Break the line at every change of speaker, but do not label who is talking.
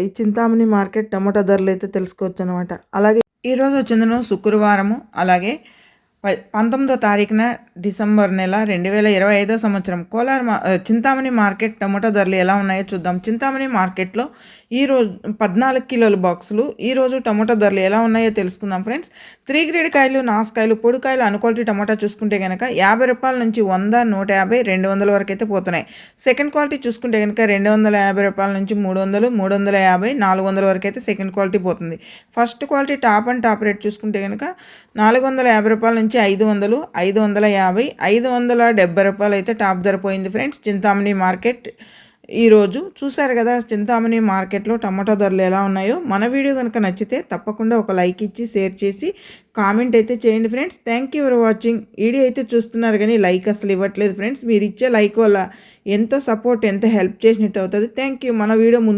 ఈ చింతామణి మార్కెట్ టమాటా ధరలు అయితే తెలుసుకోవచ్చు అనమాట అలాగే ఈరోజు వచ్చిందను శుక్రవారము అలాగే పంతొమ్మిదో తారీఖున డిసెంబర్ నెల రెండు వేల ఇరవై ఐదో సంవత్సరం. కోలార్ మా చింతామణి మార్కెట్ టమాటా ధరలు ఎలా ఉన్నాయో చూద్దాం. చింతామణి మార్కెట్లో ఈరోజు పద్నాలుగు కిలోల బాక్సులు ఈరోజు టమాటా ధరలు ఎలా ఉన్నాయో తెలుసుకుందాం ఫ్రెండ్స్. త్రీ గ్రేడ్ కాయలు నాసుకాయలు పొడికాయలు అనుక్వాలిటీ టమాటా చూసుకుంటే కనుక యాభై రూపాయల నుంచి వంద నూట యాభై రెండు వందల వరకు అయితే పోతున్నాయి. సెకండ్ క్వాలిటీ చూసుకుంటే కనుక రెండు వందల యాభై రూపాయల నుంచి మూడు వందలు మూడు వందల యాభై నాలుగు వందల వరకు అయితే సెకండ్ క్వాలిటీ పోతుంది. First quality top and top rate చూసుకుంటే కనుక నాలుగు వందల యాభై రూపాయల నుంచి నుంచి ఐదు వందలు ఐదు వందల యాభై ఐదు వందల డెబ్బై రూపాయలు అయితే టాప్ ధర పోయింది ఫ్రెండ్స్. చింతామణి మార్కెట్ ఈరోజు చూశారు కదా చింతామణి మార్కెట్లో టమాటో ధరలు ఎలా ఉన్నాయో. మన వీడియో కనుక నచ్చితే తప్పకుండా ఒక లైక్ ఇచ్చి షేర్ చేసి కామెంట్ అయితే చేయండి friends. Thank you for watching. Video అయితే చూస్తున్నారు కానీ లైక్ అసలు ఇవ్వట్లేదు ఫ్రెండ్స్. మీరు ఇచ్చే లైక్ వల్ల ఎంతో సపోర్ట్ ఎంత హెల్ప్ చేసినట్టు అవుతుంది. Thank you. మన వీడియో ముందు